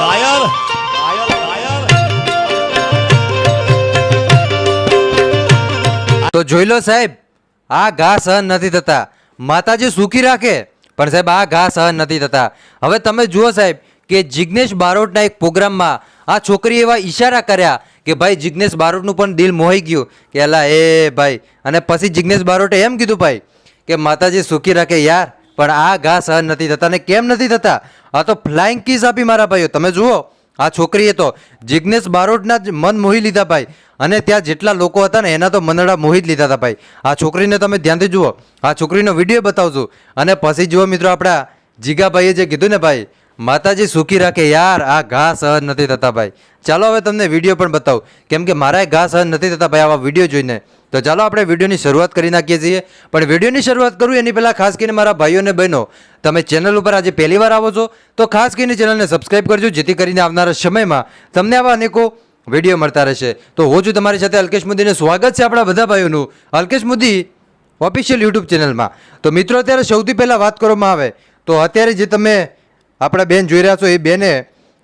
ઘાયલ તો જોઈ લો સાહેબ, આ ઘા સહન નથી થતા. માતાજી સુખી રાખે, પણ સાહેબ, આ ઘા સહન નથી થતા. હવે તમે જુઓ સાહેબ, કે જિજ્ઞેશ બારોટના એક પ્રોગ્રામમાં આ છોકરી એવા ઈશારા કર્યા કે ભાઈ જિજ્ઞેશ બારોટનું પણ દિલ મોહી ગયું. કે અલા એ ભાઈ. અને પછી જિજ્ઞેશ બારોટે એમ કીધું ભાઈ, કે માતાજી સુખી રાખે યાર. પણ આ ઘા સહન નથી થતા ને કેમ નથી થતા? આ તો ફ્લાઇંગ કિસ આપી મારા ભાઈઓ, તમે જુઓ, આ છોકરીએ તો જિજ્ઞેશ બારોટના જ મન મોહી લીધા ભાઈ. અને ત્યાં જેટલા લોકો હતા ને, એના તો મનડા મોહી જ લીધા હતા ભાઈ. આ છોકરીને તમે ધ્યાનથી જુઓ, આ છોકરીનો વીડિયો બતાવજો. અને પછી જુઓ મિત્રો આપણા જીગાભાઈએ જે કીધું ને ભાઈ માતાજી સુખી રાખે યાર, આ ઘા સહન નથી થતા ભાઈ. ચાલો હવે તમને વીડિયો પણ બતાવું. કેમ કે મારા ઘા સહન નથી થતા ભાઈ, આવા વીડિયો જોઈને. તો ચાલો આપણે વિડીયોની શરૂઆત કરી નાખીએ છીએ. પણ વિડીયોની શરૂઆત કરું એની પહેલાં ખાસ કરીને મારા ભાઈઓ અને બહેનો, તમે ચેનલ ઉપર આજે પહેલી વાર આવો છો, તો ખાસ કરીને ચેનલને સબસ્ક્રાઈબ કરજો, જેથી કરીને આવનારા સમયમાં તમને આવા અનેકો વીડિયો મળતા રહેશે. તો હું છું તમારી સાથે અલ્કેશ મોદીને સ્વાગત છે આપણા બધા ભાઈઓનું. અલ્કેશ મોદી ઓફિશિયલ યુટ્યુબ ચેનલમાં. તો મિત્રો, અત્યારે સૌથી પહેલાં વાત કરવામાં આવે, તો અત્યારે જે તમે આપણા બેન જોઈ રહ્યા છો એ બેને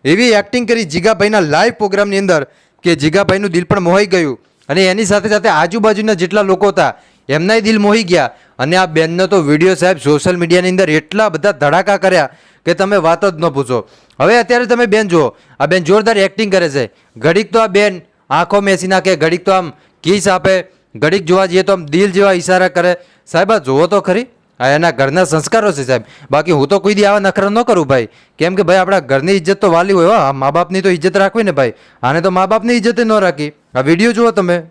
એવી એક્ટિંગ કરી જીગાભાઈના લાઈવ પ્રોગ્રામની અંદર કે જીગાભાઈનું દિલ પણ મોહાઈ ગયું. અને એની સાથે સાથે આજુબાજુના જેટલા લોકો હતા, એમનાય દિલ મોહી ગયા. અને આ બેનનો તો વીડિયો સાહેબ સોશિયલ મીડિયાની અંદર એટલા બધા ધડાકા કર્યા કે તમે વાત જ ન પૂછો. હવે અત્યારે તમે બેન જુઓ, આ બેન જોરદાર એક્ટિંગ કરે છે. ઘડીક તો આ બેન આંખો મેસી નાખે, ઘડીક તો આમ કિસ આપે, ઘડીક જોવા જઈએ તો આમ દિલ જેવા ઈશારા કરે. સાહેબ, આ જુઓ તો ખરી. આ એના ઘરના સંસ્કારો છે સાહેબ. બાકી હું તો કોઈ દી આવા નખરા ન કરું ભાઈ. કેમ કે ભાઈ આપણા ઘરની ઇજ્જત તો વાલી હોય હા. મા બાપની તો ઇજ્જત રાખવી ને ભાઈ. આને તો મા બાપની ઇજ્જત ન રાખી. આ વીડિયો જુઓ તમે.